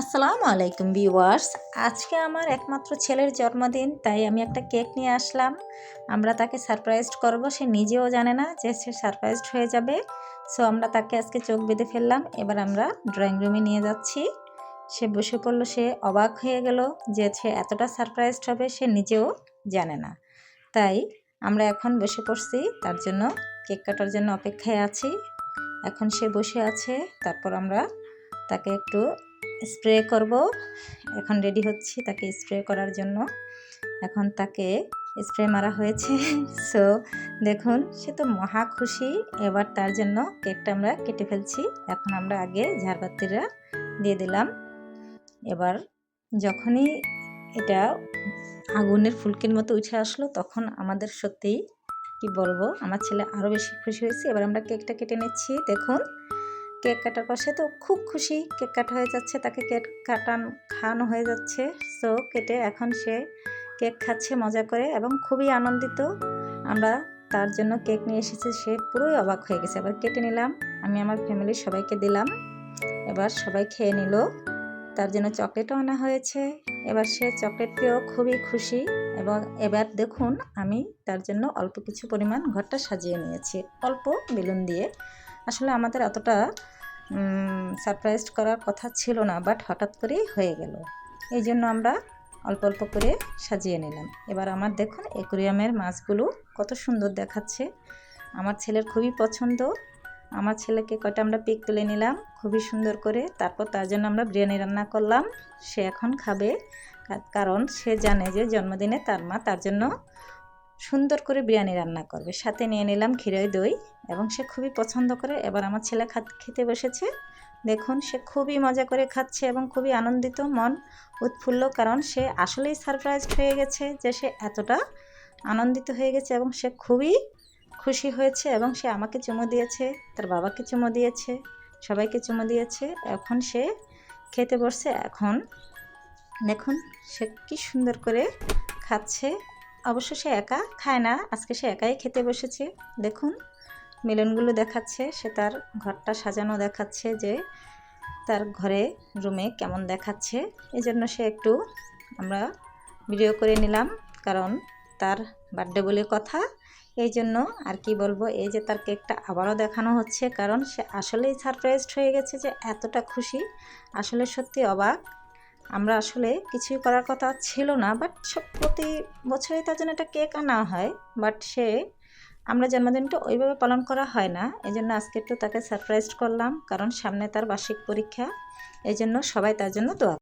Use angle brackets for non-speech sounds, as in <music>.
আসসালামু আলাইকুম ভিউয়ার্স। আজকে আমার একমাত্র ছেলের জন্মদিন, তাই আমি একটা কেক নিয়ে আসলাম। আমরা তাকে সারপ্রাইজড করব, সে নিজেও জানে না যে সে সারপ্রাইজড হয়ে যাবে। সো আমরা তাকে আজকে চোখ বেঁধে ফেললাম, এবার আমরা ড্রয়িং রুমে নিয়ে যাচ্ছি। সে বসে পড়ল, সে অবাক হয়ে গেল যে সে এতটা সারপ্রাইজড হবে, সে নিজেও জানে না। তাই আমরা এখন বসে পড়ছি, তার জন্য কেক কাটার জন্য অপেক্ষায় আছি। এখন সে বসে আছে, তারপর আমরা তাকে একটু স্প্রে করব। এখন রেডি হচ্ছি তাকে স্প্রে করার জন্য। এখন তাকে স্প্রে মারা হয়েছে। <laughs> সো দেখুন, সে তো মহা খুশি। এবার তার জন্য কেকটা আমরা কেটে ফেলছি। এখন আমরা আগে ঝাড়বাতিরা দিয়ে দিলাম। এবার যখনই এটা আগুনের ফুলকির মতো উঠে আসলো, তখন আমাদের সত্যিই কি বলব, আমার ছেলে আরও বেশি খুশি হয়েছে। এবার আমরা কেকটা কেটে নিচ্ছি। দেখুন কেক কাটার পর সে তো খুব খুশি। কেক কাটা হয়ে যাচ্ছে, তাকে কেক কাটান, খাওয়ানো হয়ে যাচ্ছে। সো কেটে এখন সে কেক খাচ্ছে, মজা করে এবং খুবই আনন্দিত। আমরা তার জন্য কেক নিয়ে এসেছি, সে পুরোই অবাক হয়ে গেছে। এবার কেটে নিলাম। আমি আমার ফ্যামিলির সবাইকে দিলাম। এবার সবাই খেয়ে নিল। তার জন্য চকলেটও আনা হয়েছে। এবার সে চকলেট পেয়েও খুবই খুশি এবং এবার দেখুন, আমি তার জন্য অল্প কিছু পরিমাণ ঘরটা সাজিয়ে নিয়েছি। অল্প বেলুন দিয়ে। আসলে আমাদের অতটা সারপ্রাইজ করার কথা ছিল না বাট হঠাৎ করেই হয়ে গেল। এই জন্য আমরা অল্প অল্প করে সাজিয়ে নিলাম। এবার আমার দেখুন একুরিয়ামের মাছগুলো কত সুন্দর দেখাচ্ছে। আমার ছেলের খুবই পছন্দ। আমার ছেলেকে কয়টা আমরা পিক তুলে নিলাম, খুবই সুন্দর করে। তারপর তার জন্য আমরা বিরিয়ানি রান্না করলাম। সে এখন খাবে, কারণ সে জানে যে জন্মদিনে তার মা তার জন্য সুন্দর করে বিরিয়ানি রান্না করবে। সাথে নিয়ে নিলাম ক্ষীরই দই এবং সে খুবই পছন্দ করে। এবার আমার ছেলে খেতে বসেছে। দেখুন, সে খুবই মজা করে খাচ্ছে এবং খুবই আনন্দিত, মন উৎফুল্ল, কারণ সে আসলেই সারপ্রাইজ হয়ে গেছে যে সে এতটা আনন্দিত হয়ে গেছে এবং সে খুবই খুশি হয়েছে এবং সে আমাকে চুমো দিয়েছে, তার বাবাকে চুমো দিয়েছে, সবাইকে চুমো দিয়েছে। এখন সে খেতে বসছে। এখন দেখুন, সে কি সুন্দর করে খাচ্ছে। অবশ্য সে একা খায় না, আজকে সে একাই খেতে বসেছে। দেখুন, মিলনগুলো দেখাচ্ছে, সে তার ঘরটা সাজানো দেখাচ্ছে যে তার ঘরে রুমে কেমন দেখাচ্ছে। এই জন্য সে একটু আমরা ভিডিও করে নিলাম, কারণ তার বার্থডে বলে কথা। এই জন্য আর কি বলব, এই যে তার কেকটা আবারও দেখানো হচ্ছে, কারণ সে আসলেই সারপ্রাইজড হয়ে গেছে যে এতটা খুশি। আসলে সত্যি অবাক। আমরা আসলে কিছুই করার কথা ছিল না বাট সব প্রতি বছরই তার জন্য একটা কেক আনা হয় বাট সে আমরা জন্মদিনটা ওইভাবে পালন করা হয় না এই জন্য আজকে একটু তাকে সারপ্রাইজ করলাম, কারণ সামনে তার বার্ষিক পরীক্ষা এই জন্য সবাই তার জন্য দোয়া